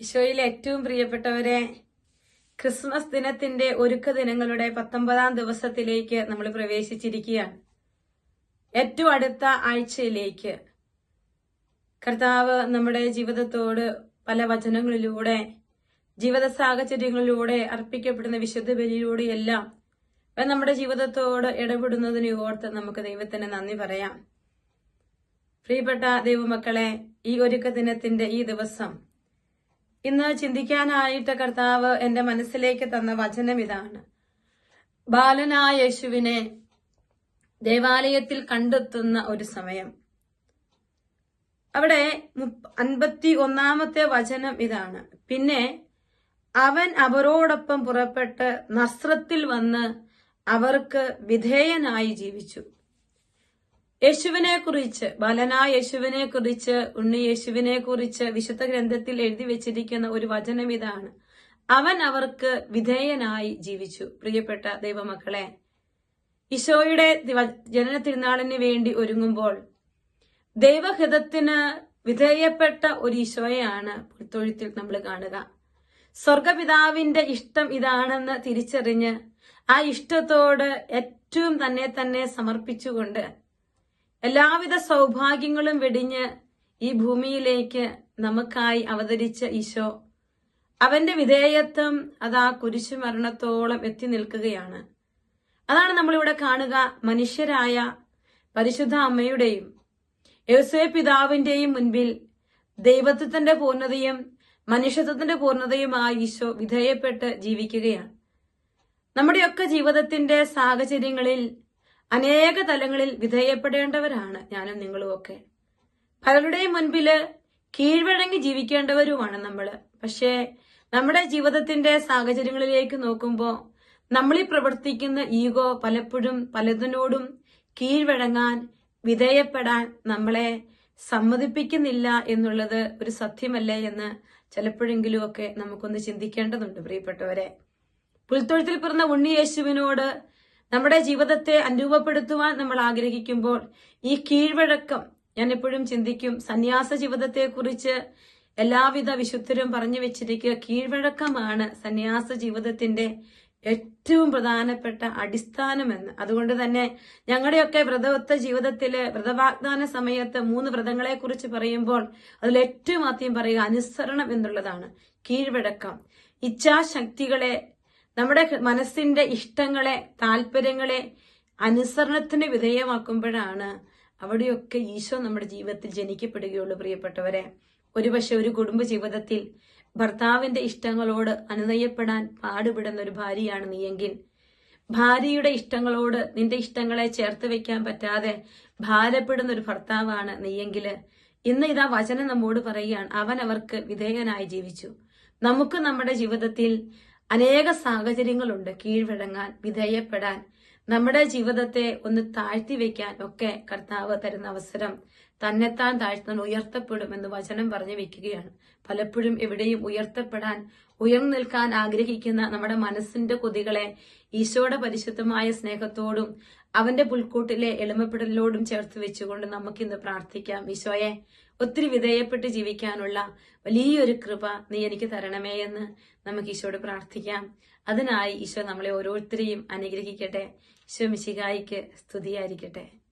ഈശോയിൽ ഏറ്റവും പ്രിയപ്പെട്ടവരെ ക്രിസ്മസ് ദിനത്തിന്റെ ഒരുക്ക ദിനങ്ങളുടെ പത്തൊമ്പതാം ദിവസത്തിലേക്ക് നമ്മൾ പ്രവേശിച്ചിരിക്കുകയാണ്. ഏറ്റവും അടുത്ത ആഴ്ചയിലേക്ക് കർത്താവ് നമ്മുടെ ജീവിതത്തോട് പല വചനങ്ങളിലൂടെ ജീവിത സാഹചര്യങ്ങളിലൂടെ അർപ്പിക്കപ്പെടുന്ന വിശുദ്ധ ബലിയിലൂടെയെല്ലാം നമ്മുടെ ജീവിതത്തോട് ഇടപെടുന്നതിനെ ഓർത്ത് നമുക്ക് ദൈവത്തിന് നന്ദി പറയാം. പ്രിയപ്പെട്ട ദൈവമക്കളെ ഈ ഒരുക്ക ദിനത്തിന്റെ ഈ ദിവസം ഇന്ന് ചിന്തിക്കാനായിട്ട് കർത്താവ് എന്റെ മനസ്സിലേക്ക് തന്ന വചനം ഇതാണ്. ബാലനായ യേശുവിനെ ദേവാലയത്തിൽ കണ്ടെത്തുന്ന ഒരു സമയം. അവിടെ അൻപത്തി ഒന്നാമത്തെ വചനം ഇതാണ്. പിന്നെ അവൻ അവരോടൊപ്പം പുറപ്പെട്ട് നസ്രത്തിൽ വന്ന് അവർക്ക് വിധേയനായി ജീവിച്ചു. യേശുവിനെ കുറിച്ച് ബാലനായ യേശുവിനെ കുറിച്ച് ഉണ്ണി യേശുവിനെ കുറിച്ച് വിശുദ്ധ ഗ്രന്ഥത്തിൽ എഴുതി വെച്ചിരിക്കുന്ന ഒരു വചനം ഇതാണ്. അവൻ അവർക്ക് വിധേയനായി ജീവിച്ചു. പ്രിയപ്പെട്ട ദൈവമക്കളെ ഈശോയുടെ ജനന തിരുനാളിന് വേണ്ടി ഒരുങ്ങുമ്പോൾ ദൈവഹിതത്തിന് വിധേയപ്പെട്ട ഒരു ഈശോയാണ് പുൽത്തൊഴുത്തിൽ നമ്മൾ കാണുക. സ്വർഗപിതാവിന്റെ ഇഷ്ടം ഇതാണെന്ന് തിരിച്ചറിഞ്ഞ് ആ ഇഷ്ടത്തോട് ഏറ്റവും തന്നെ തന്നെ സമർപ്പിച്ചുകൊണ്ട് എല്ലാവിധ സൗഭാഗ്യങ്ങളും വെടിഞ്ഞ് ഈ ഭൂമിയിലേക്ക് നമുക്കായി അവതരിച്ച ഈശോ അവന്റെ വിധേയത്വം അതാ കുരിശു മരണത്തോളം എത്തി നിൽക്കുകയാണ്. അതാണ് നമ്മളിവിടെ കാണുക. മനുഷ്യരായ പരിശുദ്ധ അമ്മയുടെയും യേശുവെ പിതാവിന്റെയും മുൻപിൽ ദൈവത്വത്തിന്റെ പൂർണതയും മനുഷ്യത്വത്തിന്റെ പൂർണതയുമായി ഈശോ വിധേയപ്പെട്ട് ജീവിക്കുകയാണ്. നമ്മുടെയൊക്കെ ജീവിതത്തിന്റെ സാഹചര്യങ്ങളിൽ അനേക തലങ്ങളിൽ വിധേയപ്പെടേണ്ടവരാണ് ഞാനും നിങ്ങളും ഒക്കെ. പലരുടെയും മുൻപിൽ കീഴ്വഴങ്ങി ജീവിക്കേണ്ടവരുമാണ് നമ്മൾ പക്ഷേ നമ്മുടെ ജീവിതത്തിന്റെ സാഹചര്യങ്ങളിലേക്ക് നോക്കുമ്പോൾ നമ്മളിൽ പ്രവർത്തിക്കുന്ന ഈഗോ പലപ്പോഴും പലതിനോടും കീഴ്വഴങ്ങാൻ വിധേയപ്പെടാൻ നമ്മളെ സമ്മതിപ്പിക്കുന്നില്ല എന്നുള്ളത് ഒരു സത്യമല്ലേ എന്ന് ചിലപ്പോഴെങ്കിലും ഒക്കെ നമുക്കൊന്ന് ചിന്തിക്കേണ്ടതുണ്ട് പ്രിയപ്പെട്ടവരെ. പുൽത്തൊഴുത്തിൽ പിറന്ന ഉണ്ണിയേശുവിനോട് നമ്മുടെ ജീവിതത്തെ അനുരൂപപ്പെടുത്തുവാൻ നമ്മൾ ആഗ്രഹിക്കുമ്പോൾ ഈ കീഴ്വഴക്കം ഞാൻ എപ്പോഴും ചിന്തിക്കും. സന്യാസ ജീവിതത്തെക്കുറിച്ച് എല്ലാവിധ വിശുദ്ധരും പറഞ്ഞു വെച്ചിരിക്കുക കീഴ്വഴക്കമാണ് സന്യാസ ജീവിതത്തിന്റെ ഏറ്റവും പ്രധാനപ്പെട്ട അടിസ്ഥാനമെന്ന്. അതുകൊണ്ട് തന്നെ ഞങ്ങളുടെയൊക്കെ വ്രതവത്ത ജീവിതത്തിലെ വ്രതവാഗ്ദാന സമയത്ത് മൂന്ന് വ്രതങ്ങളെ കുറിച്ച് പറയുമ്പോൾ അതിൽ ഏറ്റവും ആദ്യം പറയുക അനുസരണം എന്നുള്ളതാണ്. കീഴ്വഴക്കം. ഇച്ഛാശക്തികളെ നമ്മുടെ മനസ്സിന്റെ ഇഷ്ടങ്ങളെ താല്പര്യങ്ങളെ അനുസരണത്തിന് വിധേയമാക്കുമ്പോഴാണ് അവിടെയൊക്കെ ഈശോ നമ്മുടെ ജീവിതത്തിൽ ജനിക്കപ്പെടുകയുള്ളൂ പ്രിയപ്പെട്ടവരെ. ഒരുപക്ഷെ ഒരു കുടുംബ ജീവിതത്തിൽ ഭർത്താവിന്റെ ഇഷ്ടങ്ങളോട് അനുനയപ്പെടാൻ പാടുപെടുന്ന ഒരു ഭാര്യയാണ് നീയെങ്കിൽ. ഭാര്യയുടെ ഇഷ്ടങ്ങളോട് നിന്റെ ഇഷ്ടങ്ങളെ ചേർത്ത് വെക്കാൻ പറ്റാതെ ഭാരപ്പെടുന്ന ഒരു ഭർത്താവാണ് നീയെങ്കിൽ. ഇന്ന് ഇതാ വചനം നമ്മോട് പറയുകയാണ് അവൻ അവർക്ക് വിധേയനായി ജീവിച്ചു. നമുക്ക് നമ്മുടെ ജീവിതത്തിൽ അനേക സാഹചര്യങ്ങളുണ്ട് കീഴ്വഴങ്ങാൻ വിധേയപ്പെടാൻ. നമ്മുടെ ജീവിതത്തെ ഒന്ന് താഴ്ത്തി വെക്കാൻ ഒക്കെ കർത്താവ് തരുന്ന അവസരം തന്നെത്താൻ താഴ്ത്താൻ ഉയർത്തപ്പെടുമെന്ന് വചനം പറഞ്ഞു വെക്കുകയാണ്. പലപ്പോഴും എവിടെയും ഉയർത്തപ്പെടാൻ ഉയർന്നു നിൽക്കാൻ ആഗ്രഹിക്കുന്ന നമ്മുടെ മനസ്സിന്റെ കൊതികളെ ഈശോയുടെ പരിശുദ്ധമായ സ്നേഹത്തോടും അവന്റെ പുൽക്കൂട്ടിലെ എളിമപ്പെടലോടും ചേർത്ത് വെച്ചുകൊണ്ട് നമുക്കിന്ന് പ്രാർത്ഥിക്കാം. ഈശോയെ ഒത്തിരി വിധേയപ്പെട്ട് ജീവിക്കാനുള്ള വലിയൊരു കൃപ നീ എനിക്ക് തരണമേ എന്ന് നമുക്ക് ഈശോയോട് പ്രാർത്ഥിക്കാം. അതിനായി ഈശോ നമ്മളെ ഓരോരുത്തരെയും അനുഗ്രഹിക്കട്ടെ. ഈശോ മിശികായിക്ക് സ്തുതിയായിരിക്കട്ടെ.